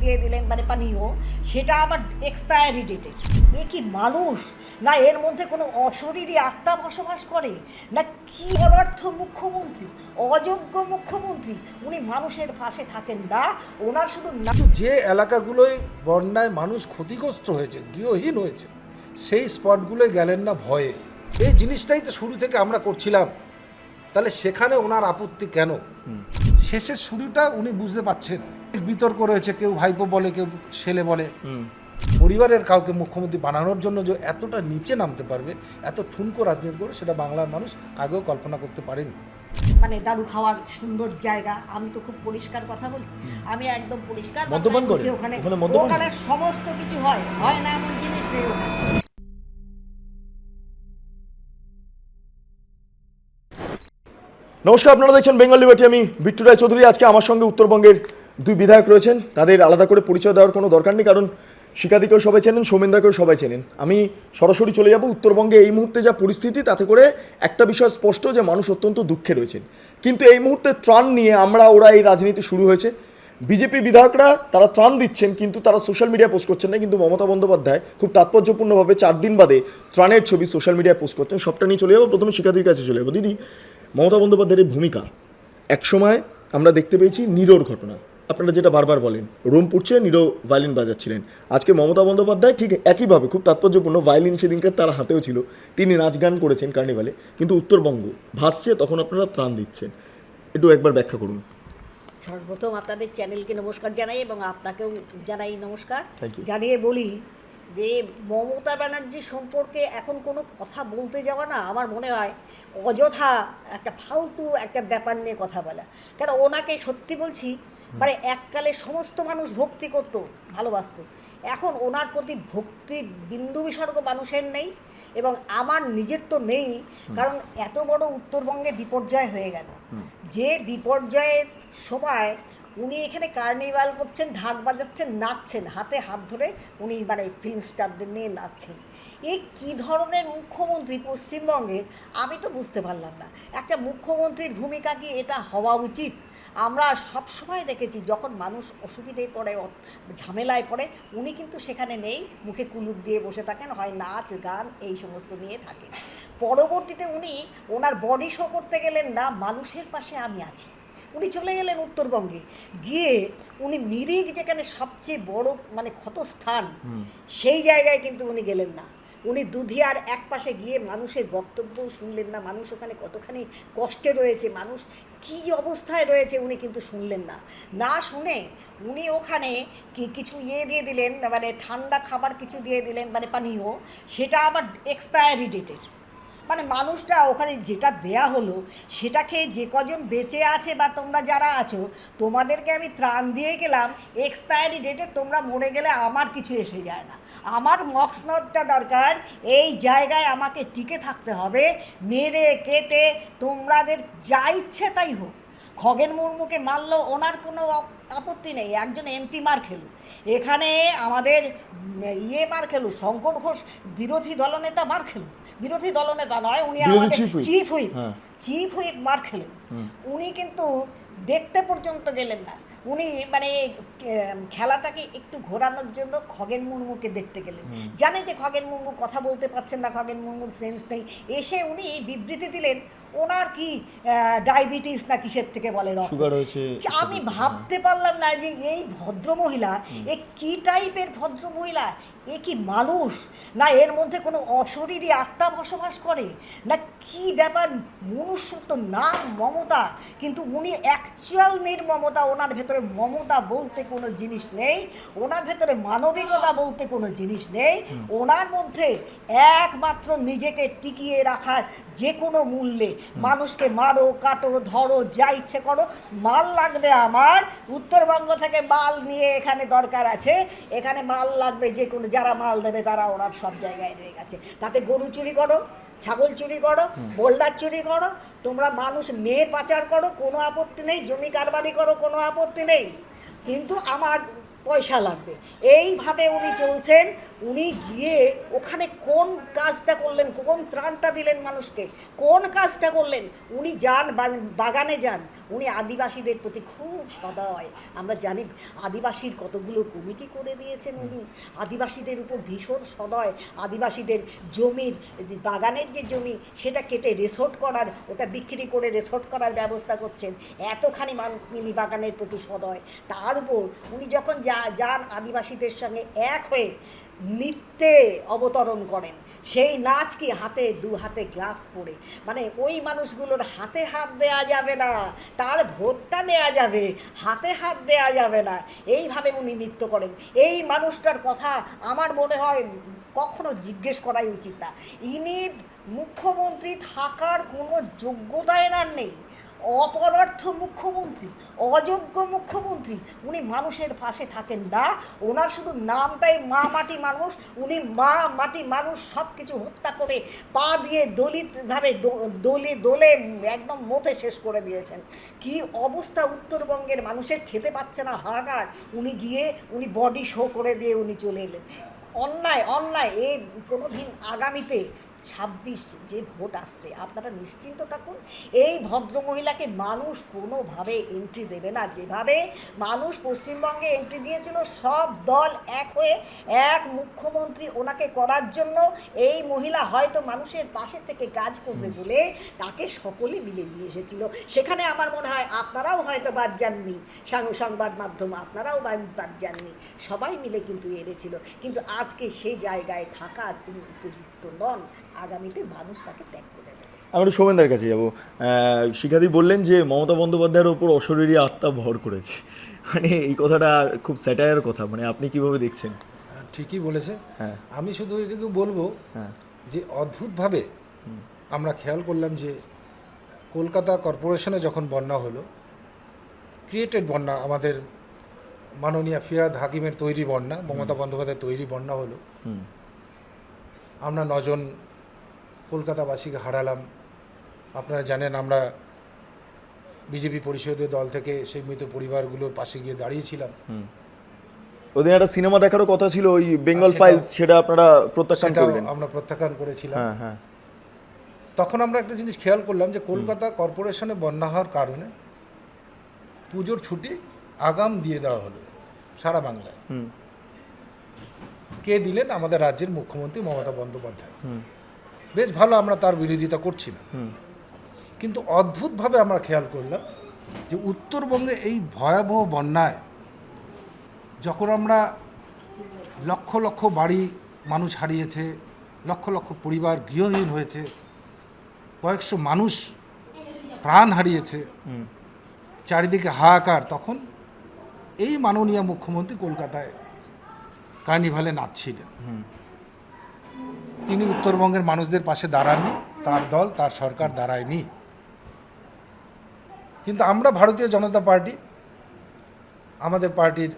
দিয়ে দিলেন মানে পানীয় সেটা আবার এক্সপায়ারি ডেটের এ কি মানুষ? না এর মধ্যে কোনো অশরীরী আত্মা বসবাস করে? না কি পদার্থ মুখ্যমন্ত্রী অযোগ্য মুখ্যমন্ত্রী উনি মানুষের পাশে থাকেন না ওনার শুধু না যে এলাকাগুলোয় বন্যায় মানুষ ক্ষতিগ্রস্ত হয়েছে গৃহহীন হয়েছে সেই স্পটগুলোয় গেলেন না ভয়ে। এই জিনিসটাই তো শুরু থেকে আমরা করছিলাম। তাহলে সেখানে ওনার আপত্তি কেন? শেষের শুরুটা উনি বুঝতে পারছেন। বিতর্ক রয়েছে কেউ ভাইপো বলে কেউ ছেলে বলে। পরিবারের কাউকে মুখ্যমন্ত্রী বানানোর জন্য যে এতটা নিচে নামতে পারবে এত ঠুনকো রাজনীতি করে সেটা বাংলার মানুষ আগেও কল্পনা করতে পারেনি। মানে দারু খাওয়ার সুন্দর জায়গা আমি তো খুব পরিষ্কার কথা বলি। আমি একদম পরিষ্কার মদ্যপান করে? ওখানে। ওখানে ওখানে সমস্ত কিছু হয়। হয় না এমন জিনিস নেই ওখানে। নমস্কার আপনারা দেখছেন বেঙ্গল লিবার্টি। আমি বিট্টু রায় চৌধুরী আজকে আমার সঙ্গে উত্তরবঙ্গের দুই বিধায়ক রয়েছেন, তাদের আলাদা করে পরিচয় দেওয়ার কোনো দরকার নেই, কারণ শিকাদিকেও সবাই চেনেন, সৌমেন্দাকেও সবাই চেনেন। আমি সরাসরি চলে যাব, উত্তরবঙ্গে এই মুহূর্তে যা পরিস্থিতি, তাতে করে একটা বিষয় স্পষ্ট যে মানুষ অত্যন্ত দুঃখে রয়েছেন। কিন্তু এই মুহূর্তে ত্রাণ নিয়ে আমরা, ওরা এই রাজনীতি শুরু হয়েছে। বিজেপি বিধায়করা, তারা ত্রাণ দিচ্ছেন, কিন্তু তারা সোশ্যাল মিডিয়া পোস্ট করছেন না, কিন্তু মমতা বন্দ্যোপাধ্যায় খুব তাৎপর্যপূর্ণভাবে চার দিন বাদে ত্রাণের ছবি সোশ্যাল মিডিয়ায় পোস্ট করছেন। সবটা নিয়ে চলে যাব, প্রথমে শিক্ষার্থীর কাছে চলে যাব। দিদি, মমতা বন্দ্যোপাধ্যায়ের ভূমিকা, একসময় আমরা দেখতে পেয়েছি নিরোর ঘটনা। আপনারা যেটা বারবার বলেন রোম পুড়ছে নিরো ভায়োলিন বাজাচ্ছিলেন। আজকে মমতা বন্দ্যোপাধ্যায় ঠিক একইভাবে খুব তাৎপর্যপূর্ণ ভায়োলিন সেদিনকার তার হাতেও ছিল। তিনি নাচ গান করেছেন কার্নিভালে কিন্তু উত্তরবঙ্গ ভাসছে তখন আপনারা ত্রাণ দিচ্ছেন। একটু একবার ব্যাখ্যা করুন। সর্বপ্রথম আপনাদের চ্যানেলকে নমস্কার জানাই এবং আপনাকেও জানাই নমস্কার। জানিয়ে বলি যে মমতা ব্যানার্জি সম্পর্কে এখন কোনো কথা বলতে যাওয়া না আমার মনে হয় অযথা একটা ফালতু একটা ব্যাপার নিয়ে কথা বলা। কেন ওনাকে সত্যি বলছি মানে এককালে সমস্ত মানুষ ভক্তি করত ভালোবাসতো। এখন ওনার প্রতি ভক্তি বিন্দু বিসর্গ মানুষের নেই এবং আমার নিজের তো নেই কারণ এত বড় উত্তরবঙ্গে বিপর্যয় হয়ে গেল। যে বিপর্যয়ের সময় উনি এখানে কার্নিভাল করছেন ঢাক বাজাচ্ছেন নাচছেন হাতে হাত ধরে উনি মানে ফিল্ম স্টারদের নিয়ে নাচছেন। এই কী ধরনের মুখ্যমন্ত্রী পশ্চিমবঙ্গের? আমি তো বুঝতে পারলাম না। একটা মুখ্যমন্ত্রীর ভূমিকা কি এটা হওয়া উচিত? আমরা সব সময় দেখেছি যখন মানুষ অসুবিধায় পড়ে ঝামেলায় পড়ে উনি কিন্তু সেখানে নেই মুখে কুলুপ দিয়ে বসে থাকেন হয় নাচ গান এই সমস্ত নিয়ে থাকেন পরবর্তীতে উনি ওনার বডি শো করতে গেলেন না মানুষের পাশে আমি আছি। উনি চলে গেলেন উত্তরবঙ্গে। গিয়ে উনি মিরিক যেখানে সবচেয়ে বড় মানে ক্ষতস্থান সেই জায়গায় কিন্তু উনি গেলেন না। উনি দুধিয়ার এক পাশে গিয়ে মানুষের বক্তব্য শুনলেন না, মানুষ ওখানে কতখানি কষ্টে রয়েছে, মানুষ কি অবস্থায় রয়েছে উনি কিন্তু শুনলেন না। না শুনে উনি ওখানে কি কিছু ইয়ে দিয়ে দিলেন মানে ঠান্ডা খাবার কিছু দিয়ে দিলেন মানে পানীয়, সেটা আবার এক্সপায়ারি ডেটের মানে মানুষটা ওখানে যেটা দেয়া হলো সেটা খেয়ে যে কজন বেঁচে আছে বা তোমরা যারা আছো, তোমাদেরকে আমি ত্রাণ দিয়ে গেলাম এক্সপায়ারি ডেটে তোমরা মরে গেলে আমার কিছু এসে যায় না। আমার মক্সনদটা দরকার, এই জায়গায় আমাকে টিকে থাকতে হবে, মেরে কেটে তোমাদের যা ইচ্ছে তাই হোক। খগেন মুর্মুকে মারলো, ওনার কোনো আপত্তি নেই একজন এমপি মার খেলু। এখানে আমাদের ইয়ে মার খেলু শঙ্কর ঘোষ বিরোধী দলনেতা মার খেলু। বিরোধী দলনেতা নয় উনি আমাদের চিফ হুইপ। চিফ হুইপ মার খেলেন। উনি কিন্তু দেখতে পর্যন্ত গেলেন না। উনি মানে খেলাটাকে একটু ঘোরানোর জন্য খগেন মুর্মুকে দেখতে গেলেন। জানেন যে খগেন মুর্মু কথা বলতে পারছেন না খগেন মুর্মুর সেন্স নেই। এসে উনি বিবৃতি দিলেন ওনার কি ডায়াবেটিস না কিসের থেকে বলে আমি ভাবতে পারলাম না যে এই ভদ্র মহিলা এ কি টাইপের ভদ্র মহিলা এ কি মানুষ? না এর মধ্যে কোনো অশরীরী আত্মা বসবাস করে? না কি ব্যাপার? মনুষ্যত্ব না মমতা। কিন্তু উনি অ্যাকচুয়াল নির্মমতা ওনার ভেতরে মমতা বলতে কোনো জিনিস নেই ওনার ভেতরে মানবিকতা বলতে কোনো জিনিস নেই ওনার মধ্যে একমাত্র নিজেকে টিকিয়ে রাখার যে কোনো মূল্যে মানুষকে মারো কাটো ধরো যা ইচ্ছে করো মাল লাগবে আমার। উত্তরবঙ্গ থেকে মাল নিয়ে এখানে দরকার আছে। এখানে মাল লাগবে যে কোনো যারা মাল দেবে তারা ওনার সব জায়গায় রয়ে গেছে। তাতে গরু চুরি করো ছাগল চুরি করো, বোল্ডার চুরি করো, তোমরা মানুষ মেয়ে পাচার করো, কোনো আপত্তি নেই, জমি কারবারি করো, কোনো আপত্তি নেই। কিন্তু আমার পয়সা লাগবে। এইভাবে উনি চলছেন, উনি গিয়ে ওখানে কোন কাজটা করলেন, কোন ত্রাণটা দিলেন মানুষকে, কোন কাজটা করলেন, উনি যান বাগানে যান, উনি আদিবাসীদের প্রতি খুব সদয়। আমরা জানি আদিবাসীর কতগুলো কমিটি করে দিয়েছেন উনি। আদিবাসীদের উপর ভীষণ সদয়। আদিবাসীদের জমির, বাগানের যে জমি, সেটা কেটে রেসর্ট করার, ওটা বিক্রি করে রেসর্ট করার ব্যবস্থা করছেন। এতখানি মান বাগানের প্রতি সদয়। তার উপর উনি যখন যা যান আদিবাসীদের সঙ্গে এক হয়ে নৃত্যে অবতরণ করেন, সেই নাচ কি হাতে দু হাতে গ্লাভস পরে? মানে ওই মানুষগুলোর হাতে হাত দেয়া যাবে না, তার ভোটটা নেওয়া যাবে, হাতে হাত দেয়া যাবে না। এইভাবে উনি নৃত্য করেন। এই মানুষটার কথা আমার মনে হয় কখনো জিজ্ঞেস করাই উচিত না। ইনি মুখ্যমন্ত্রী থাকার কোনো যোগ্যতা এনার নেই। অপদার্থ মুখ্যমন্ত্রী, অযোগ্য মুখ্যমন্ত্রী, উনি মানুষের পাশে থাকেন না। ওনার শুধু নামটাই মা মাটি মানুষ, উনি মা মাটি মানুষ সব কিছু হত্যা করে পা দিয়ে দলিতভাবে দলে দলে একদম মতে শেষ করে দিয়েছেন। কি অবস্থা উত্তরবঙ্গের মানুষের, খেতে পাচ্ছে না হাহাকার। উনি গিয়ে, উনি বডি শো করে দিয়ে উনি চলে এলেন। অন্যায় অন্যায় এই কোনো দিন আগামীতে ছাব্বিশ যে ভোট আসছে, আপনারা নিশ্চিন্ত থাকুন, এই ভদ্রমহিলাকে মানুষ কোনোভাবে এন্ট্রি দেবে না। যেভাবে মানুষ পশ্চিমবঙ্গে এন্ট্রি দিয়েছিল, সব দল এক হয়ে এক মুখ্যমন্ত্রী ওনাকে করার জন্য এই মহিলা হয়তো মানুষের পাশে থেকে কাজ করবে বলে তাকে সকলে মিলে নিয়ে এসেছিল। সেখানে আমার মনে হয় আপনারাও হয়তো বাদ যাননি সংবাদ মাধ্যম আপনারাও বাদ- যাননি। সবাই মিলে কিন্তু এনেছিল কিন্তু আজকে সেই জায়গায় থাকার তিনি উপযুক্ত নন আগামীতে মানুষ তাকে ত্যাগ করে দেবে। আমি একটু সৌমেনদার কাছে যাব। শিখাদি বললেন যে মমতা বন্দ্যোপাধ্যায়ের ওপর অশরীরী আত্মা ভর করেছে। মানে এই কথাটা খুব স্যাটায়ার কথা মানে আপনি কীভাবে দেখছেন? হ্যাঁ, ঠিকই বলেছে হ্যাঁ। আমি শুধু এটুকু বলব হ্যাঁ। যে অদ্ভুতভাবে আমরা খেয়াল করলাম যে কলকাতা কর্পোরেশনে যখন বন্যা হলো ক্রিয়েটেড বন্যা আমাদের মাননীয় ফিরাদ হাকিমের তৈরি বন্যা মমতা বন্দ্যোপাধ্যায়ের তৈরি বন্যা হলো। হুম। আমরা নজন কলকাতাবাসীকে হারালাম। আপনারা জানেন আমরা বিজেপি পরিষদীয় দল থেকে সেই মৃত পরিবারগুলোর পাশে গিয়ে দাঁড়িয়েছিলাম। ওদিন একটা সিনেমা দেখারও কথা ছিল ওই বেঙ্গল ফাইলস সেটা আপনারা প্রত্যাখ্যান করলেন। আমরা প্রত্যাখ্যান করেছিলাম। হ্যাঁ হ্যাঁ। তখন আমরা একটা জিনিস খেয়াল করলাম যে কলকাতা কর্পোরেশনে বন্যা হওয়ার কারণে পুজোর ছুটি আগাম দিয়ে দেওয়া হলো সারা বাংলায়। কে দিলেন? আমাদের রাজ্যের মুখ্যমন্ত্রী মমতা বন্দ্যোপাধ্যায়। বেশ ভালো আমরা তার বিরোধিতা করছি না। কিন্তু অদ্ভুতভাবে আমরা খেয়াল করলাম যে উত্তরবঙ্গে এই ভয়াবহ বন্যায় যখন আমরা লক্ষ লক্ষ বাড়ি মানুষ হারিয়েছে লক্ষ লক্ষ পরিবার গৃহহীন হয়েছে কয়েকশো মানুষ প্রাণ হারিয়েছে চারিদিকে হাহাকার তখন এই মাননীয় মুখ্যমন্ত্রী কলকাতায় কার্নিভালে নাচছিলেন। তিনি উত্তরবঙ্গের মানুষদের পাশে দাঁড়াননি তার দল তার সরকার দাঁড়ায়নি। কিন্তু আমরা ভারতীয় জনতা পার্টি আমাদের পার্টির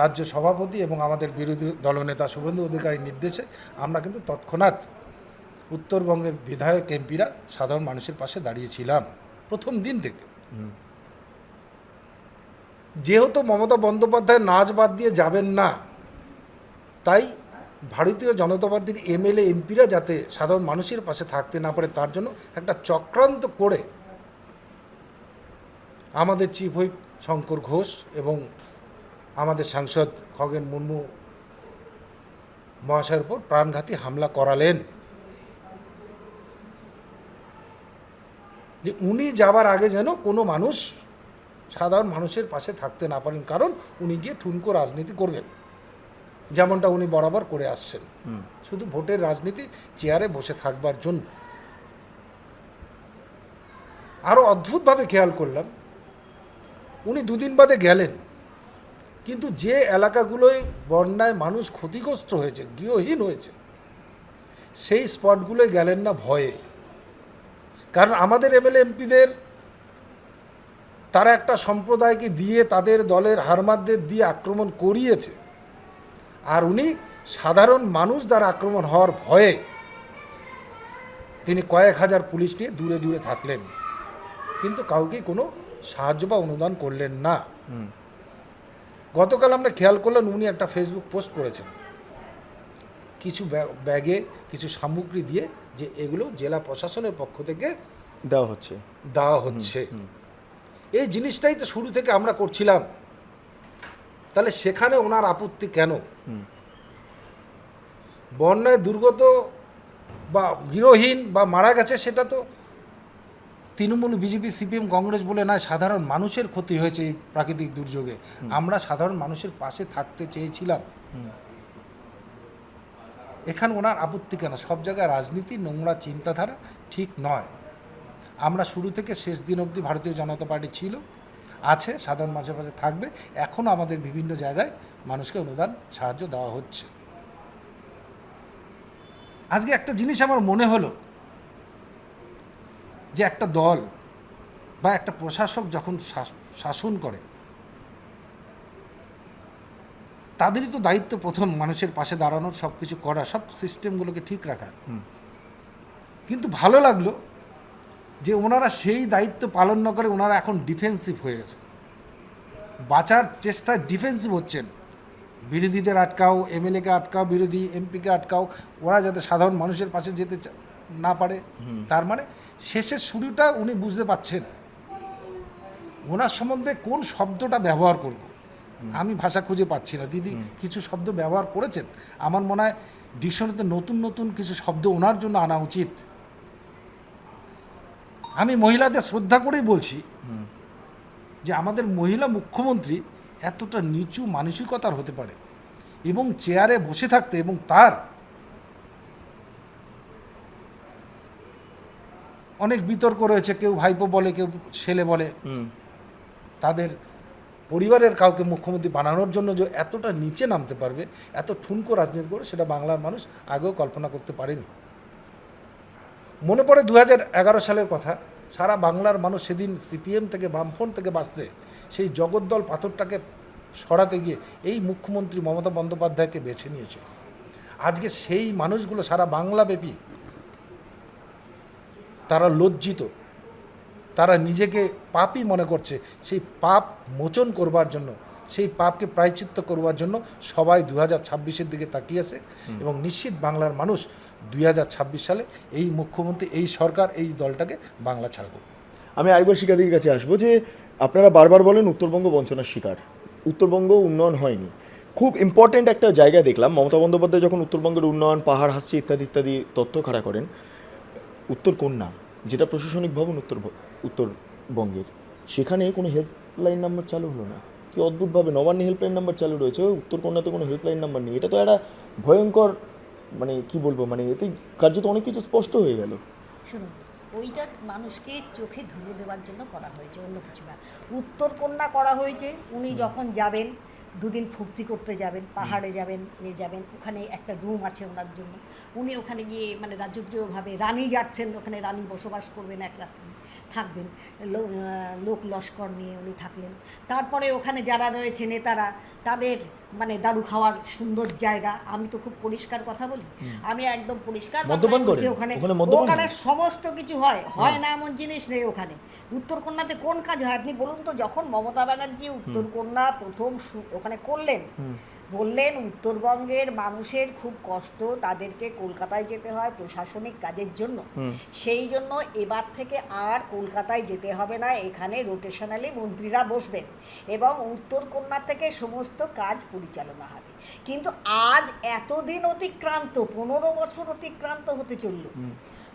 রাজ্য সভাপতি এবং আমাদের বিরোধী দলনেতা শুভেন্দু অধিকারীর নির্দেশে আমরা কিন্তু তৎক্ষণাৎ উত্তরবঙ্গের বিধায়ক এমপিরা সাধারণ মানুষের পাশে দাঁড়িয়েছিলাম প্রথম দিন থেকে। যেহেতু মমতা বন্দ্যোপাধ্যায় নাচ বাদ দিয়ে যাবেন না তাই ভারতীয় জনতা পার্টির এমএলএ, এমপিরা যাতে সাধারণ মানুষের পাশে থাকতে না পারে, তার জন্য একটা চক্রান্ত করে আমাদের চিফ হুইপ শঙ্কর ঘোষ এবং আমাদের সাংসদ খগেন মুর্মু মহাশয়ের উপর প্রাণঘাতী হামলা করালেন। যে উনি যাবার আগে যেন কোনো মানুষ সাধারণ মানুষের পাশে থাকতে না পারেন, কারণ উনি গিয়ে ঠুনকো রাজনীতি করবেন। যেমনটা উনি বরাবর করে আসছেন। শুধু ভোটের রাজনীতি চেয়ারে বসে থাকবার জন্য। আরও অদ্ভুতভাবে খেয়াল করলাম। উনি দুদিন বাদে গেলেন। কিন্তু যে এলাকাগুলোয় বন্যায় মানুষ ক্ষতিগ্রস্ত হয়েছে গৃহহীন হয়েছে সেই স্পটগুলোয় গেলেন না ভয়ে। কারণ আমাদের এমএলএ এমপিদের তারা একটা সম্প্রদায়কে দিয়ে তাদের দলের হারমাদদের দিয়ে আক্রমণ করিয়েছে। আর উনি সাধারণ মানুষ দ্বারা আক্রমণ হওয়ার ভয়ে তিনি কয়েক হাজার পুলিশ নিয়ে দূরে দূরে থাকলেন। কিন্তু কাউকে কোনো সাহায্য বা অনুদান করলেন না। গতকাল আমরা খেয়াল করলাম উনি একটা ফেসবুক পোস্ট করেছেন। কিছু ব্যা- ব্যাগে কিছু সামগ্রী দিয়ে যে এগুলো জেলা প্রশাসনের পক্ষ থেকে দেওয়া হচ্ছে। দেওয়া হচ্ছে। এই জিনিসটাই তো শুরু থেকে আমরা করছিলাম। তাহলে সেখানে ওনার আপত্তি কেন? বন্যায় দুর্গত বা গৃহহীন বা মারা গেছে সেটা তো তৃণমূল বিজেপি সিপিএম কংগ্রেস বলে নয় সাধারণ মানুষের ক্ষতি হয়েছে এই প্রাকৃতিক দুর্যোগে। আমরা সাধারণ মানুষের পাশে থাকতে চেয়েছিলাম। এখানে ওনার আপত্তি কেন? সব জায়গায় রাজনীতি নোংরা চিন্তাধারা ঠিক নয়। আমরা শুরু থেকে শেষ দিন অবধি ভারতীয় জনতা পার্টি ছিল। আছে সাধারণ মানুষের পাশে থাকবে। এখনও আমাদের বিভিন্ন জায়গায় মানুষকে অনুদান সাহায্য দেওয়া হচ্ছে। আজকে একটা জিনিস আমার মনে হলো যে একটা দল বা একটা প্রশাসক যখন শাস- শাসন করে তাদেরই তো দায়িত্ব প্রথম মানুষের পাশে দাঁড়ানোর সব কিছু করা সব সিস্টেমগুলোকে ঠিক রাখার কিন্তু ভালো লাগল যে ওনারা সেই দায়িত্ব পালন না করে ওনারা এখন ডিফেন্সিভ হয়ে গেছে। বাঁচার চেষ্টায় ডিফেন্সিভ হচ্ছেন। বিরোধীদের আটকাও এমএলএকে আটকাও বিরোধী এমপিকে আটকাও ওরা যাতে সাধারণ মানুষের পাশে যেতে না পারে। তার মানে শেষের শুরুটা উনি বুঝতে পাচ্ছেন। ওনার সম্বন্ধে কোন শব্দটা ব্যবহার করব? আমি ভাষা খুঁজে পাচ্ছি না। দিদি কিছু শব্দ ব্যবহার করেছেন? আমার মনে হয় ডিকশনারিতে নতুন নতুন কিছু শব্দ ওনার জন্য আনা উচিত। আমি মহিলাদের শ্রদ্ধা করেই বলছি যে আমাদের মহিলা মুখ্যমন্ত্রী এতটা নিচু মানসিকতার হতে পারে এবং চেয়ারে বসে থাকতে এবং তার অনেক বিতর্ক রয়েছে কেউ ভাইপো বলে কেউ ছেলে বলে। তাদের পরিবারের কাউকে মুখ্যমন্ত্রী বানানোর জন্য যে এতটা নিচে নামতে পারবে এত ঠুনকো রাজনীতি করে সেটা বাংলার মানুষ আগেও কল্পনা করতে পারেনি। মনে পড়ে দু এগারো সালের কথা সারা বাংলার মানুষ সেদিন সিপিএম থেকে বামফ্রন্ট থেকে বাঁচতে সেই জগদ্দল পাথরটাকে সরাতে গিয়ে এই মুখ্যমন্ত্রী মমতা বন্দ্যোপাধ্যায়কে বেছে নিয়েছে আজকে সেই মানুষগুলো সারা বাংলাব্যাপী তারা লজ্জিত তারা নিজেকে পাপই মনে করছে। সেই পাপ মোচন করবার জন্য সেই পাপকে প্রায়চিত্ত করবার জন্য সবাই দু হাজার ছাব্বিশের দিকে তাকিয়েছে এবং নিশ্চিত বাংলার মানুষ দুই হাজার ছাব্বিশ সালে এই মুখ্যমন্ত্রী, এই সরকার এই দলটাকে বাংলা ছাড়া করবে। আমি আরেকবার শিক্ষার্থীর কাছে আসব যে আপনারা বারবার বলেন উত্তরবঙ্গ বঞ্চনার শিকার। উত্তরবঙ্গ উন্নয়ন হয়নি। খুব ইম্পর্টেন্ট একটা জায়গা দেখলাম। মমতা বন্দ্যোপাধ্যায় যখন উত্তরবঙ্গের উন্নয়ন, পাহাড় হাসছে ইত্যাদি ইত্যাদি তথ্য খাড়া করেন, উত্তর কন্যা, যেটা প্রশাসনিক ভবন উত্তর উত্তরবঙ্গের, সেখানে কোনো হেল্পলাইন নাম্বার চালু হলো না। কি অদ্ভুতভাবে নবান্ন হেল্পলাইন নাম্বার চালু রয়েছে। উত্তর কন্যাতে কোনো হেল্পলাইন নাম্বার নেই। এটা তো একটা ভয়ঙ্কর মানে কি বলব মানে এতে কার্যত অনেক কিছু স্পষ্ট হয়ে গেল। শুনুন ওইটা মানুষকে চোখে ধুয়ে দেওয়ার জন্য করা হয়েছে অন্য কিছু না। উত্তর কন্যা করা হয়েছে উনি যখন যাবেন দুদিন ফুর্তি করতে যাবেন পাহাড়ে যাবেন এ যাবেন ওখানে একটা রুম আছে ওনার জন্য। উনি ওখানে গিয়ে মানে রাজকীয়ভাবে রানী যাচ্ছেন ওখানে রানী বসবাস করবেন এক রাত্রি। থাকবেন লোক লস্কর নিয়ে উনি থাকলেন। তারপরে ওখানে যারা রয়েছে নেতারা তাদের মানে দারু খাওয়ার সুন্দর জায়গা আমি তো খুব পরিষ্কার কথা বলি। আমি একদম পরিষ্কার? ওখানে। ওখানে? সমস্ত কিছু হয়। হয় না এমন জিনিস নেই ওখানে। উত্তরকন্যাতে কোন কাজ হয়? আপনি বলুন তো যখন মমতা ব্যানার্জি উত্তরকন্যা প্রথম ওখানে করলেন বললেন উত্তরবঙ্গের মানুষের খুব কষ্ট তাদেরকে কলকাতায় যেতে হয় প্রশাসনিক কাজের জন্য। সেই জন্য এবার থেকে আর কলকাতায় যেতে হবে না এখানে রোটেশনালি মন্ত্রীরা বসবেন এবং উত্তরকন্যা থেকে সমস্ত কাজ পরিচালনা হবে। কিন্তু আজ এতদিন অতিক্রান্ত পনেরো বছর অতিক্রান্ত হতে চলল।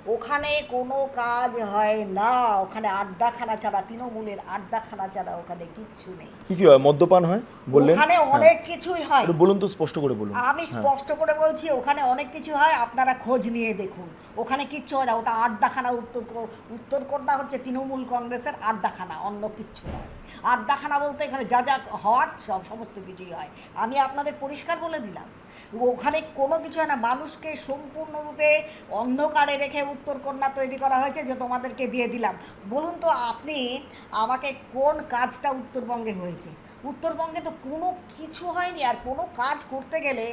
ওখানে কোনো কাজ হয় না। ওখানে আড্ডাখানা ছাড়া তৃণমূলের আড্ডাখানা ছাড়া ওখানে কিচ্ছু নেই। কি কি হয়? মদ্যপান হয় বললেন? ওখানে হ্যাঁ। অনেক কিছুই হয়। বলুন তো স্পষ্ট করে বলুন। আমি স্পষ্ট করে বলছি ওখানে অনেক কিছু হয় আপনারা খোঁজ নিয়ে দেখুন। ওখানে কিচ্ছু হয় না ওটা আড্ডাখানা উত্তর উত্তরকন্যা হচ্ছে তৃণমূল কংগ্রেসের আড্ডাখানা অন্য কিচ্ছু নয়। আড্ডাখানা বলতে এখানে যা যা হওয়ার সব সমস্ত কিছুই হয়। আমি আপনাদের পরিষ্কার বলে দিলাম। ওখানে কোনো কিছু হয় না, মানুষকে সম্পূর্ণরূপে অন্ধকারে রেখে উত্তরকন্যা তৈরি করা হয়েছে যে তোমাদেরকে দিয়ে দিলাম। বলুন তো, আপনি আমাকে কোন কাজটা উত্তরবঙ্গে হয়েছে? উত্তরবঙ্গে তো কোনো কিছু হয়নি আর কোনো কাজ করতে গেলে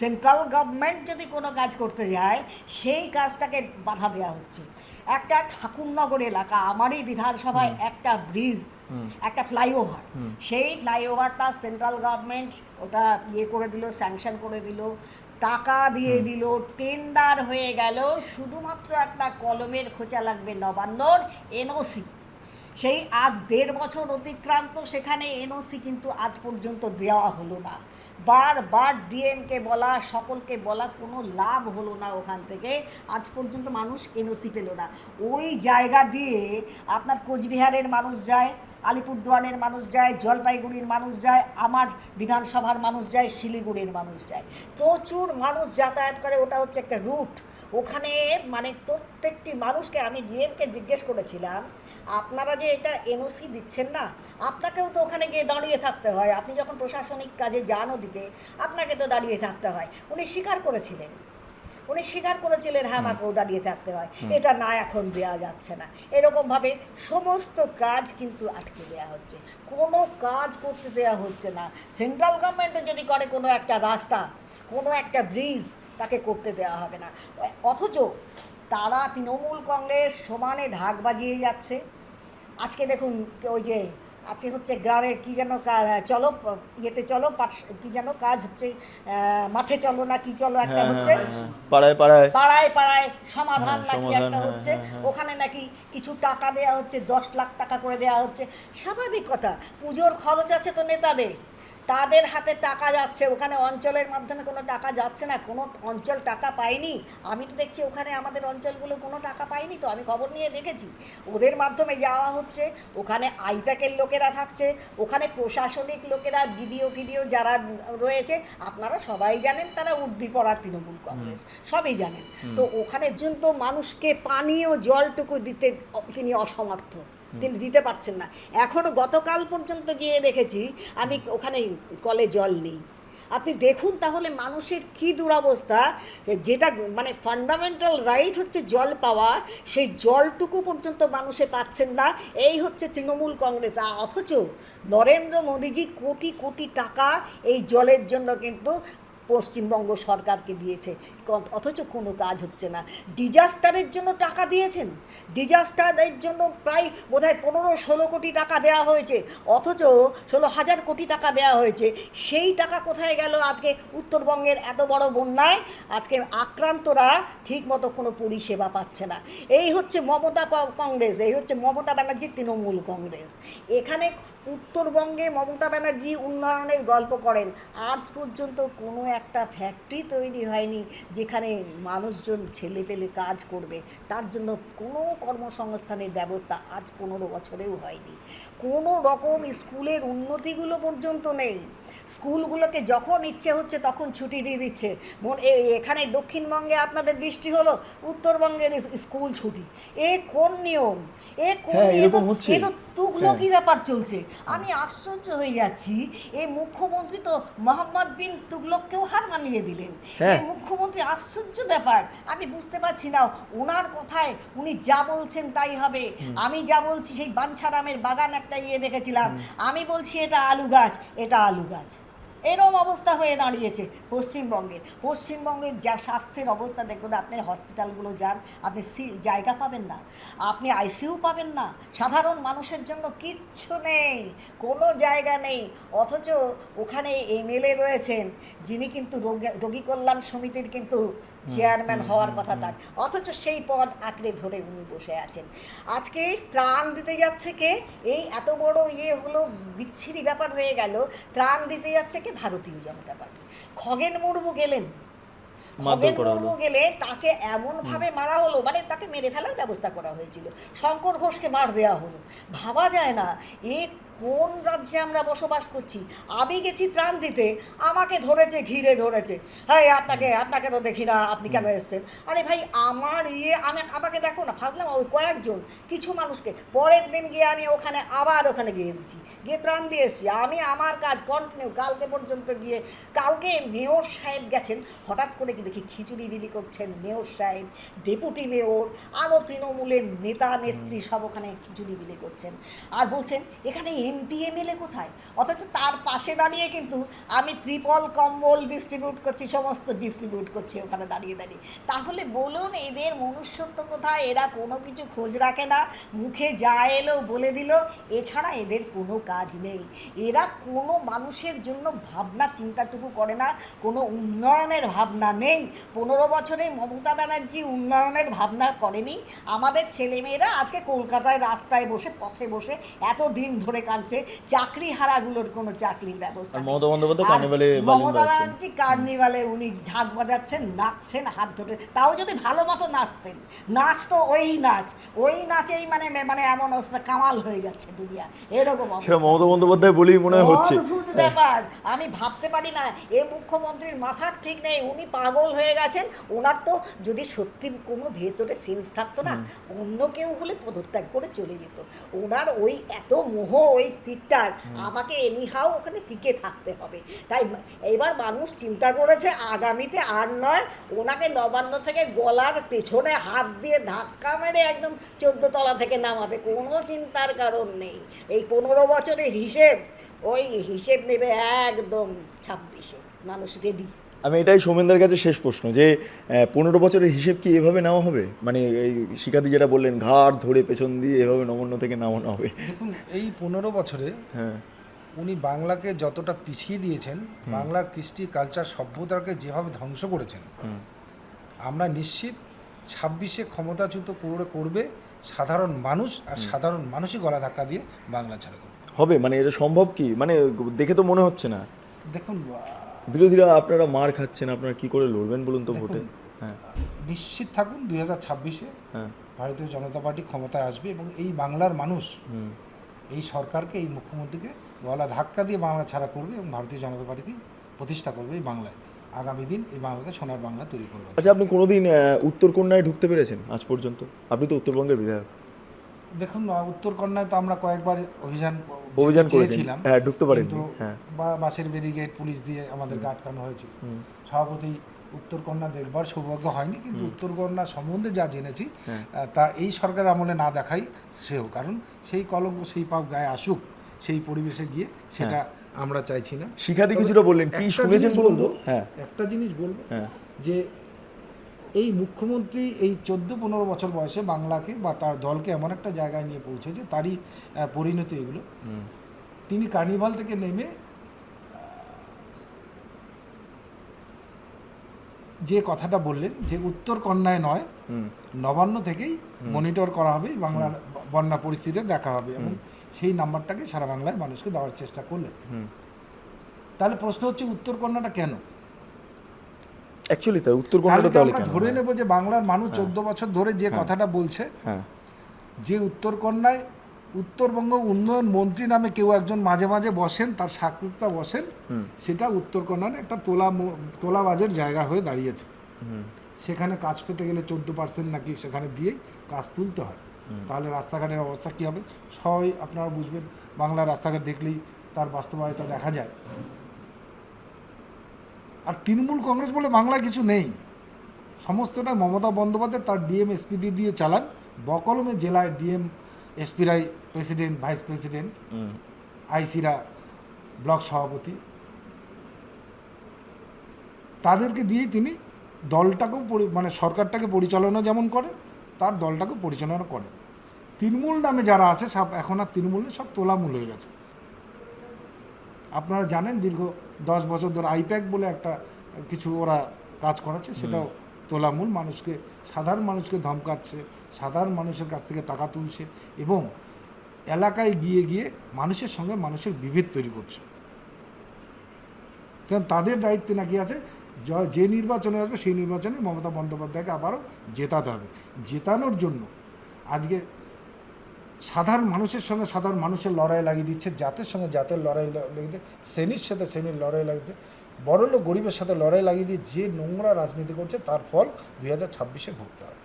সেন্ট্রাল গভর্নমেন্ট যদি কোনো কাজ করতে যায়, সেই কাজটাকে বাধা দেওয়া হচ্ছে। একটা ঠাকুরনগর এলাকা আমারই বিধানসভায় একটা ব্রিজ একটা ফ্লাইওভার সেই ফ্লাইওভারটা সেন্ট্রাল গভর্নমেন্ট ওটা ইয়ে করে দিল স্যাংশন করে দিল টাকা দিয়ে দিল টেন্ডার হয়ে গেল শুধুমাত্র একটা কলমের খোঁচা লাগবে নবান্নর এনওসি সেই আজ দেড় বছর অতিক্রান্ত সেখানে এনওসি কিন্তু আজ পর্যন্ত দেওয়া হলো না। বারবার ডিএমকে বলা, সকলকে বলা, কোনো লাভ হলো না ওখান থেকে। আজ পর্যন্ত মানুষ এনওসি পেল না। ওই জায়গা দিয়ে আপনার কোচবিহারের মানুষ যায়, আলিপুরদুয়ারের মানুষ যায়, জলপাইগুড়ির মানুষ যায়, আমার বিধানসভার মানুষ যায়, শিলিগুড়ির মানুষ যায়। প্রচুর মানুষ যাতায়াত করে, ওটা হচ্ছে একটা রুট ওখানে মানে প্রত্যেকটি মানুষকে আমি ডিএমকে জিজ্ঞেস করেছিলাম আপনারা যে এটা এনওসি দিচ্ছেন না আপনাকেও তো ওখানে গিয়ে দাঁড়িয়ে থাকতে হয়। আপনি যখন প্রশাসনিক কাজে যান ওদিকে আপনাকে তো দাঁড়িয়ে থাকতে হয়। উনি স্বীকার করেছিলেন। উনি স্বীকার করেছিলেন হ্যাঁ আমাকেও দাঁড়িয়ে থাকতে হয়। এটা না এখন দেওয়া যাচ্ছে না। এরকমভাবে সমস্ত কাজ কিন্তু আটকে দেওয়া হচ্ছে। কোনো কাজ করতে দেওয়া হচ্ছে না। সেন্ট্রাল গভর্নমেন্টে যদি করে কোনো একটা রাস্তা কোনো একটা ব্রিজ তাকে করতে দেওয়া হবে না। অথচ তারা তৃণমূল কংগ্রেস সমানে ঢাক বাজিয়ে যাচ্ছে। আজকে দেখুন ওই যে আজকে হচ্ছে গ্রামে কি যেন চলো ইয়েতে চলো পাঠ কি যেন কাজ হচ্ছে আহ, মাঠে চলো না কি চলো একটা হ্যাঁ, হচ্ছে। হ্যাঁ, হ্যাঁ। পাড়ায় পাড়ায়। পাড়ায় পাড়ায় সমাধান নাকি একটা হচ্ছে। ওখানে নাকি কিছু টাকা দেওয়া হচ্ছে দশ লাখ টাকা করে দেওয়া হচ্ছে। স্বাভাবিক কথা পুজোর খরচ আছে তো নেতাদের। তাদের হাতে টাকা যাচ্ছে ওখানে অঞ্চলের মাধ্যমে কোনো টাকা যাচ্ছে না কোনো অঞ্চল টাকা পায়নি। আমি তো দেখছি ওখানে আমাদের অঞ্চলগুলো কোনো টাকা পায়নি তো আমি খবর নিয়ে দেখেছি। ওদের মাধ্যমে যাওয়া হচ্ছে ওখানে আইপ্যাকের লোকেরা থাকছে ওখানে প্রশাসনিক লোকেরা বিডিও ফিডিও যারা রয়েছে আপনারা সবাই জানেন তারা উর্দি পড়া তৃণমূল কংগ্রেস সবই জানেন। তো ওখানে পর্যন্ত মানুষকে পানীয় জলটুকু দিতে তিনি অসমর্থ। তিনি দিতে পারছেন না। এখনও গতকাল পর্যন্ত গিয়ে দেখেছি, আমি ওখানে কলে জল নেই। আপনি দেখুন তাহলে মানুষের কী দুরবস্থা, যেটা মানে ফান্ডামেন্টাল রাইট হচ্ছে জল পাওয়া, সেই জলটুকু পর্যন্ত মানুষে পাচ্ছেন না। এই হচ্ছে তৃণমূল কংগ্রেস। অথচ নরেন্দ্র মোদীজি কোটি কোটি টাকা এই জলের জন্য কিন্তু পশ্চিমবঙ্গ সরকারকে দিয়েছে। অথচ কোনো কাজ হচ্ছে না। ডিজাস্টারের জন্য টাকা দিয়েছেন। ডিজাস্টারের জন্য প্রায় বোধহয় পনেরো ষোলো কোটি টাকা দেওয়া হয়েছে। অথচ ষোলো হাজার কোটি টাকা দেওয়া হয়েছে। সেই টাকা কোথায় গেল আজকে উত্তরবঙ্গের এত বড় বন্যায়? আজকে আক্রান্তরা ঠিকমতো কোনো পরিষেবা পাচ্ছে না। এই হচ্ছে মমতা কংগ্রেস, এই হচ্ছে মমতা ব্যানার্জির তৃণমূল কংগ্রেস। এখানে উত্তরবঙ্গে মমতা ব্যানার্জি উন্নয়নের গল্প করেন। আজ পর্যন্ত কোনো একটা ফ্যাক্টরি তৈরি হয়নি যেখানে মানুষজন ছেলে পেলে কাজ করবে। তার জন্য কোনো কর্মসংস্থানের ব্যবস্থা আজ পনেরো বছরেও হয়নি। কোনো রকম স্কুলের উন্নতিগুলো পর্যন্ত নেই। স্কুলগুলোকে যখন ইচ্ছে হচ্ছে তখন ছুটি দিয়ে দিচ্ছে। এখানে দক্ষিণবঙ্গে আপনাদের বৃষ্টি হলো উত্তরবঙ্গের স্কুল ছুটি। এ কোন নিয়ম? এ কোন হ্যাঁ, এ তো- এরকম হচ্ছে। এ তো তুগলকি ব্যাপার চলছে? আমি আশ্চর্য হয়ে যাচ্ছি। এই মুখ্যমন্ত্রী তো মোহাম্মদ বিন তুগলককেও হার মানিয়ে দিলেন। হ্যাঁ। এই মুখ্যমন্ত্রী আশ্চর্য ব্যাপার। আমি বুঝতে পারছি না ওনার কথায় উনি যা বলছেন তাই হবে। আমি যা বলছি সেই বাঞ্ছারামের বাগান একটা ইয়ে দেখেছিলাম। আমি বলছি এটা আলু গাছ এটা আলু গাছ। এরম অবস্থা হয়ে দাঁড়িয়েছে পশ্চিমবঙ্গের। পশ্চিমবঙ্গের যা স্বাস্থ্যের অবস্থা, দেখুন আপনি হসপিটালগুলো যান, আপনি সি, জায়গা পাবেন না, আপনি আইসিইউ পাবেন না, সাধারণ মানুষের জন্য কিচ্ছু নেই, কোনো জায়গা নেই। অথচ ওখানে এমএলএ রয়েছেন, যিনি কিন্তু রোগী কল্যাণ সমিতির কিন্তু চেয়ারম্যান হওয়ার কথা তার। অথচ সেই পদ আঁকড়ে ধরে উনি বসে আছেন। আজকে ত্রাণ দিতে যাচ্ছে কে? এই এত বড় ইয়ে হলো বিচ্ছিরি ব্যাপার হয়ে গেল। ত্রাণ দিতে যাচ্ছে কে? ভারতীয় জনতা পার্টি। খগেন মুর্মু গেলেন। খগেন মুর্মু গেলে তাকে এমনভাবে মারা হলো মানে তাকে মেরে ফেলার ব্যবস্থা করা হয়েছিল। শঙ্কর ঘোষকে মার দেওয়া হলো। ভাবা যায় না এ কোন রাজ্যে আমরা বসবাস করছি? আমি গেছি ত্রাণ দিতে আমাকে ধরেছে ঘিরে ধরেছে। হ্যাঁ আপনাকে আপনাকে তো দেখি না আপনি কেন এসছেন? আরে ভাই আমার ইয়ে আমি আমাকে দেখো না ফাজলাম ওই কয়েকজন কিছু মানুষকে পরের দিন গিয়ে আমি ওখানে আবার ওখানে গিয়ে দিচ্ছি গিয়ে ত্রাণ দিয়ে এসেছি। আমি আমার কাজ কন্টিনিউ কালকে পর্যন্ত গিয়ে কালকে মেয়র সাহেব গেছেন হঠাৎ করে কি দেখি খিচুড়ি বিলি করছেন মেয়র সাহেব ডেপুটি মেয়র আরও তৃণমূলের নেতা নেত্রী সব ওখানে খিচুড়ি বিলি করছেন। আর বলছেন এখানে এমপি এমএলএ কোথায়? অথচ তার পাশে দাঁড়িয়ে কিন্তু আমি ত্রিপল কম্বল ডিস্ট্রিবিউট করছি, সমস্ত ডিস্ট্রিবিউট করছি ওখানে দাঁড়িয়ে দাঁড়িয়ে। তাহলে বলুন, এদের মনুষ্যত্ব কোথায়? এরা কোনো কিছু খোঁজ রাখে না, মুখে যা এলো বলে দিল, এছাড়া এদের কোনো কাজ নেই। এরা কোনো মানুষের জন্য ভাবনা চিন্তাটুকু করে না, কোনো উন্নয়নের ভাবনা নেই। পনেরো বছরে মমতা ব্যানার্জি উন্নয়নের ভাবনা করেনি। আমাদের ছেলেমেয়েরা আজকে কলকাতায় রাস্তায় বসে, পথে বসে এত দিন ধরে কাঁদছে চাকরি হারাগুলোর কোনো চাকরির ব্যবস্থা মমতা বন্দ্যোপাধ্যায় কার্নিভালে মমতা ব্যানার্জি কার্নিভালে উনি ঢাক বাজাচ্ছেন নাচছেন হাত ধরে। তাও যদি ভালো মতো নাচতেন নাচ তো ওই নাচ। ওই নাচেই মানে মানে এমন অবস্থা কামাল হয়ে যাচ্ছে দুনিয়া। এরকম সেটা অবস্থা মমতা বন্দ্যোপাধ্যায় বলেই মনে হচ্ছে অদ্ভুত ব্যাপার। আমি ভাবতে পারি না এ মুখ্যমন্ত্রীর মাথার ঠিক নেই উনি পাগল হয়ে গেছেন। ওনার তো যদি সত্যি কোনো ভেতরে সেন্স থাকতো না অন্য কেউ হলে পদত্যাগ করে চলে যেত। ওনার ওই এত মোহ ওই সিটটার আমাকে এনিহাও ওখানে টিকে থাকতে হবে। তাই এবার মানুষ চিন্তা করেছে আগামীতে আর নয় ওনাকে নবান্ন থেকে গলার পেছনে হাত দিয়ে ধাক্কা মেরে একদম চোদ্দ তলা থেকে নামাবে কোনো চিন্তার কারণ নেই। এই পনেরো বছরের হিসেব ওই হিসেব নেবে একদম ছাব্বিশে মানুষ রেডি আমি এটাই সৌমেনদের কাছে শেষ প্রশ্ন যে পনেরো বছরের হিসেব কি এভাবে নেওয়া হবে? মানে এই শিকাদি যেটা বললেন ঘাট ধরে পেছন দিয়ে এভাবে নমন্য থেকে নামানো হবে। দেখুন এই পনেরো বছরে হ্যাঁ। উনি বাংলাকে যতটা পিছিয়ে দিয়েছেন বাংলার কৃষ্টি কালচার সভ্যতাকে যেভাবে ধ্বংস করেছেন আমরা নিশ্চিত ছাব্বিশে ক্ষমতাচ্যুত করে করবে সাধারণ মানুষ আর সাধারণ মানুষই গলা ধাক্কা দিয়ে বাংলা ছাড়া হবে? মানে এটা সম্ভব কি? মানে দেখে তো মনে হচ্ছে না। দেখুন বিরোধীরা আপনারা মার খাচ্ছেন আপনারা কি করে লড়বেন বলুন তো ভোটে? হ্যাঁ। নিশ্চিত থাকুন দুই হাজার ছাব্বিশে হ্যাঁ। ভারতীয় জনতা পার্টি ক্ষমতায় আসবে এবং এই বাংলার মানুষ এই সরকারকে এই মুখ্যমন্ত্রীকে গলা ধাক্কা দিয়ে বাংলা ছাড়া করবে এবং ভারতীয় জনতা পার্টিকে প্রতিষ্ঠা করবে এই বাংলায়। আগামী দিন এই বাংলাকে সোনার বাংলা তৈরি করবে। আচ্ছা আপনি কোনোদিন উত্তরকন্যায় ঢুকতে পেরেছেন আজ পর্যন্ত? আপনি তো উত্তরবঙ্গের বিধায়ক। দেখুন উত্তরকন্যায় তো আমরা কয়েকবার অভিযান অভিযান করেছিলাম হ্যাঁ, ঢুকতে কিন্তু হ্যাঁ। বা বাসের ব্যারিগেড পুলিশ দিয়ে আমাদেরকে আটকানো হয়েছিল। সভাপতি উত্তরকন্যা দেখবার সৌভাগ্য হয়নি কিন্তু উত্তরকন্যা সম্বন্ধে যা জেনেছি হ্যাঁ। তা এই সরকার আমলে না দেখাই শ্রেয় কারণ সেই কলঙ্ক সেই পাপ গায়ে আসুক সেই পরিবেশে গিয়ে সেটা আমরা চাইছি না। শিখাদি কিছুটা বললেন কি শুনেছেন বলুন তো? হ্যাঁ। একটা জিনিস বলব হ্যাঁ। যে এই মুখ্যমন্ত্রী এই চোদ্দ পনেরো বছর বয়সে বাংলাকে বা তার দলকে এমন একটা জায়গায় নিয়ে পৌঁছেছে তারই পরিণতি এগুলো। তিনি কার্নিভাল থেকে নেমে যে কথাটা বললেন যে উত্তর কন্যায় নয় নবান্ন থেকেই মনিটর করা হবে বাংলার বন্যা পরিস্থিতি দেখা হবে এবং সেই নাম্বারটাকে সারা বাংলায় মানুষকে দেওয়ার চেষ্টা করলেন। তাহলে প্রশ্ন হচ্ছে উত্তর কন্যাটা কেন? অ্যাকচুয়ালি তাই তাহলে উত্তরকন্যাটা তাহলে আমরা? ধরে নেব যে বাংলার মানুষ চোদ্দ বছর ধরে যে কথাটা বলছে হ্যাঁ। যে উত্তরকন্যায় উত্তরবঙ্গ উন্নয়ন মন্ত্রী নামে কেউ একজন মাঝে মাঝে বসেন তার সাকৃতা বসেন। সেটা উত্তরকন্যার একটা তোলা তোলাবাজের জায়গা হয়ে দাঁড়িয়েছে। সেখানে কাজ পেতে গেলে চোদ্দ পার্সেন্ট নাকি সেখানে দিয়েই কাজ তুলতে হয়। তাহলে রাস্তাঘাটের অবস্থা কী হবে? সবাই আপনারা বুঝবেন বাংলা রাস্তাঘাট দেখলেই তার বাস্তবায়িতা দেখা যায়। তৃণমূল কংগ্রেস বলে বাংলায় কিছু নেই। সমস্তটা মমতা বন্দ্যোপাধ্যায় তার ডিএম এসপিদি দিয়ে চালান। বকলমে জেলায় ডিএম এসপিরাই প্রেসিডেন্ট ভাইস প্রেসিডেন্ট আইসিরা ব্লক সভাপতি। তাদেরকে দিয়ে তিনি দলটাকেও মানে সরকারটাকে পরিচালনা যেমন করেন তার দলটাকেও পরিচালনা করেন। তৃণমূল নামে যারা আছে সব এখন আর তৃণমূল সব তোলামূল হয়ে গেছে। আপনারা জানেন দীর্ঘ দশ বছর ধরে আইপ্যাক বলে একটা কিছু ওরা কাজ করাচ্ছে সেটাও তোলামূল। মানুষকে সাধারণ মানুষকে ধমকাচ্ছে সাধারণ মানুষের কাছ থেকে টাকা তুলছে এবং এলাকায় গিয়ে গিয়ে মানুষের সঙ্গে মানুষের বিভেদ তৈরি করছে। কারণ তাদের দায়িত্বে নাকি আছে যে নির্বাচনে আসবে সেই নির্বাচনে মমতা বন্দ্যোপাধ্যায়কে আবারও জেতাতে হবে। জেতানোর জন্য আজকে সাধারণ মানুষের সঙ্গে সাধারণ মানুষের লড়াই লাগিয়ে দিচ্ছে জাতের সঙ্গে জাতের লড়াই লাগিয়ে দিচ্ছে শ্রেণির সাথে শ্রেণির লড়াই লাগিয়েছে বড় লোক গরিবের সাথে লড়াই লাগিয়ে দিয়ে যে নোংরা রাজনীতি করছে তার ফল দুই হাজার ছাব্বিশে ভুগতে হবে।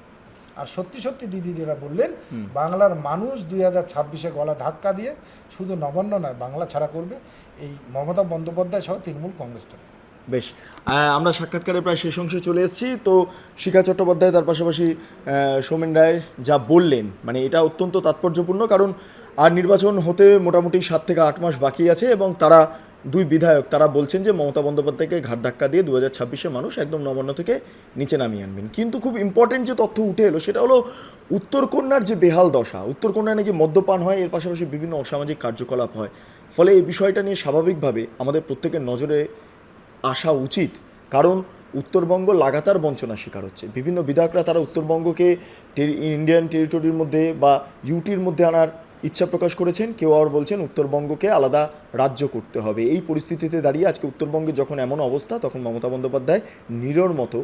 আর সত্যি সত্যি দিদি যেটা বললেন বাংলার মানুষ দুই হাজার ছাব্বিশে গলা ধাক্কা দিয়ে শুধু নবান্ন নয় বাংলা ছাড়া করবে এই মমতা বন্দ্যোপাধ্যায় সহ তৃণমূল কংগ্রেসটা বেশ। আমরা সাক্ষাৎকারে প্রায় শেষ অংশে চলে এসেছি। তো শিখা চট্টোপাধ্যায়, তার পাশাপাশি সৌমেন রায় যা বললেন মানে এটা অত্যন্ত তাৎপর্যপূর্ণ কারণ আর নির্বাচন হতে মোটামুটি সাত থেকে আট মাস বাকি আছে এবং তারা দুই বিধায়ক, তারা বলছেন যে মমতা বন্দ্যোপাধ্যায়কে ঘাট ধাক্কা দিয়ে দু হাজার ছাব্বিশে মানুষ একদম নবান্ন থেকে নিচে নামিয়ে আনবেন। কিন্তু খুব ইম্পর্টেন্ট যে তথ্য উঠে এলো, সেটা হলো উত্তরকন্যার যে বেহাল দশা উত্তরকন্যায় নাকি মদ্যপান হয়, এর পাশাপাশি বিভিন্ন অসামাজিক কার্যকলাপ হয়। ফলে এই বিষয়টা নিয়ে স্বাভাবিকভাবে আমাদের প্রত্যেকের নজরে আসা উচিত। কারণ উত্তরবঙ্গ লাগাতার বঞ্চনার শিকার হচ্ছে। বিভিন্ন বিধায়করা তারা উত্তরবঙ্গকে ইন্ডিয়ান টেরিটরির মধ্যে বা ইউটির মধ্যে আনার ইচ্ছা প্রকাশ করেছেন। কেউ আবার বলছেন উত্তরবঙ্গকে আলাদা রাজ্য করতে হবে। এই পরিস্থিতিতে দাঁড়িয়ে আজকে উত্তরবঙ্গে যখন এমন অবস্থা, তখন মমতা বন্দ্যোপাধ্যায় নিরোর মতো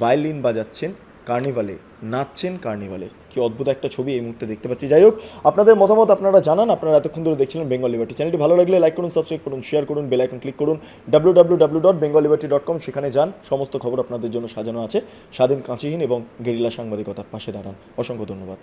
ভায়োলিন বাজাচ্ছেন, কার্নিভালে নাচছেন, কার্নিভালে। কি অদ্ভুত একটা ছবি এই মুহূর্তে দেখতে পাচ্ছি। যাই হোক, আপনাদের মতামত আপনারা জানান। আপনারা এতক্ষণ ধরে দেখছিলেন বেঙ্গল লিবার্টি চ্যানেলটি ভালো লাগলে লাইক করুন সাবস্ক্রাইব করুন শেয়ার করুন বেল আইকন ক্লিক করুন। W W dot Bengal dot com সেখানে যান। সমস্ত খবর আপনাদের জন্য সাজানো আছে। স্বাধীন কাঁচিহীন এবং গেরিলা সাংবাদিকতার পাশে দাঁড়ান। অসংখ্য ধন্যবাদ।